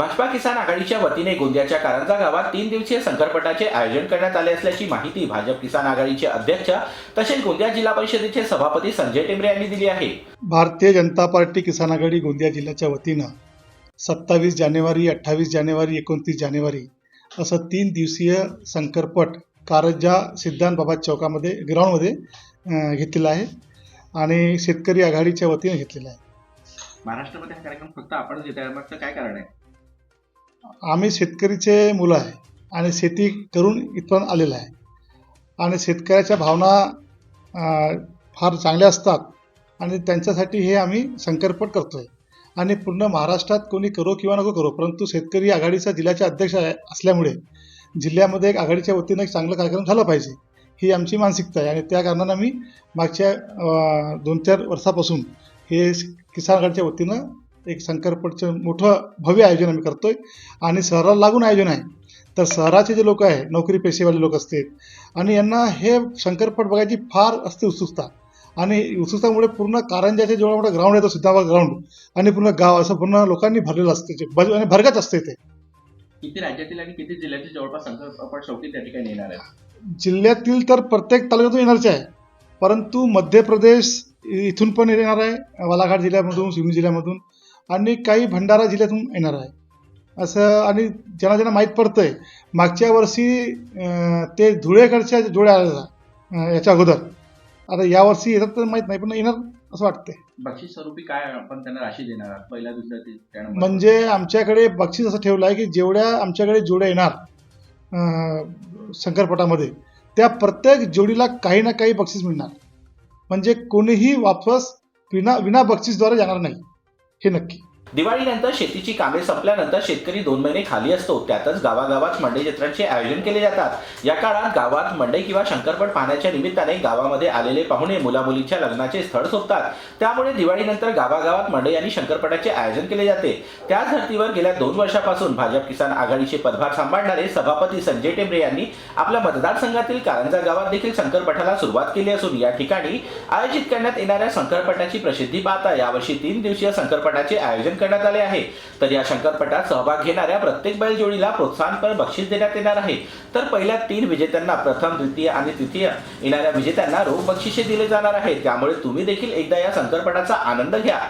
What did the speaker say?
भाजपा किसान आघाडीच्या वतीने गोंदियाच्या कारंजा गावात तीन दिवसीय संकरपटाचे आयोजन करण्यात आले असल्याची माहिती भाजप किसान आघाडीचे अध्यक्ष तसेच गोंदिया जिल्हा परिषदेचे सभापती संजय टेंबरे यांनी दिली आहे. भारतीय जनता पार्टी किसान आघाडी गोंदिया जिल्ह्याच्या वतीनं सत्तावीस जानेवारी अठ्ठावीस जानेवारी एकोणतीस जानेवारी असं तीन दिवसीय शंकरपट कारंजा सिद्धांत बाबा चौकामध्ये ग्राउंडमध्ये घेतलेलं आहे आणि शेतकरी आघाडीच्या वतीने घेतलेलं आहे. महाराष्ट्रामध्ये हा कार्यक्रम फक्त आपणच घेत आहे. काय कारण आहे? आम्ही शेतकरीचे मुलं आहे आणि शेती करून इथपर्यंत आलेलं आहे. आणि शेतकऱ्याच्या भावना फार चांगल्या असतात आणि त्यांच्यासाठी हे आम्ही शंकरपट करतो आहे आणि पूर्ण महाराष्ट्रात कोणी करो किंवा नको करो परंतु शेतकरी आघाडीचा जिल्ह्याचे अध्यक्ष आहे असल्यामुळे जिल्ह्यामध्ये एक आघाडीच्या वतीनं एक चांगला कार्यक्रम झाला पाहिजे ही आमची मानसिकता आहे. आणि त्या कारणानं आम्ही मागच्या दोन चार वर्षापासून हे किसान आघाडीच्या वतीनं एक शंकरपटचं मोठं भव्य आयोजन आम्ही करतोय. आणि शहराला लागून आयोजन आहे. तर शहराचे जे लोक आहे नोकरी पेशेवाले लोक असतात आणि यांना हे शंकरपट बघायची फार असते उत्सुकता. आणि उत्सुकतामुळे पूर्ण कारंजाचे जेवढा मोठा ग्राउंड आहे तो ग्राउंड आणि पूर्ण गाव असं पूर्ण लोकांनी भरलेलं असते. आणि भरगत असते ते. किती राज्यातील आणि किती जिल्ह्यातील जवळपास संकल्पपट शेवटी त्या ठिकाणी येणार आहे जिल्ह्यातील तर प्रत्येक तालुक्यातून येणारच आहे. परंतु मध्य प्रदेश इथून पण येणार आहे. बालाघाट जिल्ह्यामधून सिवनी जिल्ह्यामधून आणि काही भंडारा जिल्ह्यातून येणार आहे. असं आणि ज्यांना ज्यांना माहीत पडतंय मागच्या वर्षी ते धुळेकडच्या जोड्या आल्या अं, याच्या अगोदर. आता यावर्षी येतात तर माहीत नाही पण येणार असं वाटतंय. बक्षीस स्वरूपी काय आपण त्यांना राशी देणार पहिल्या दुसऱ्या म्हणजे आमच्याकडे बक्षीस असं ठेवलं आहे की जेवढ्या आमच्याकडे जोड्या येणार शंकरपटामध्ये त्या प्रत्येक जोडीला काही ना काही बक्षीस मिळणार. म्हणजे कोणीही वापस विना विना बक्षीसद्वारे जाणार नाही. हे नक्की. दिवाळीनंतर शेतीची कामे संपल्यानंतर शेतकरी दोन महिने खाली असतो. त्यातच गावागावात मंडई जत्रांचे आयोजन केले जातात. या काळात गावात मंडई किंवा शंकरपट पाहण्याच्या निमित्ताने गावामध्ये आलेले पाहुणे मुलामुलींच्या लग्नाचे स्थळ सोपतात त्यामुळे दिवाळीनंतर गावागावात मंडई आणि शंकरपटाचे आयोजन केले जाते. त्याच धर्तीवर गेल्या दोन वर्षापासून भाजप किसान आघाडीचे पदभार सांभाळणारे सभापती संजय टेंबरे यांनी आपल्या मतदारसंघातील कारंजा गावात देखील शंकरपटाला सुरुवात केली असून या ठिकाणी आयोजित करण्यात येणाऱ्या शंकरपटाची प्रसिद्धी पाहता यावर्षी तीन दिवसीय शंकरपटाचे आयोजन करण्यात आले आहे. तर या शंकरपटात सहभाग घेणाऱ्या प्रत्येक बैलजोडीला प्रोत्साहनपर बक्षीस देण्यात येणार आहे. तर पहिल्या तीन विजेत्यांना प्रथम द्वितीय आणि तृतीय येणाऱ्या विजेत्यांना रोख बक्षिसे दिले जाणार आहे त्यामुळे तुम्ही देखील एकदा या शंकरपटाचा आनंद घ्या.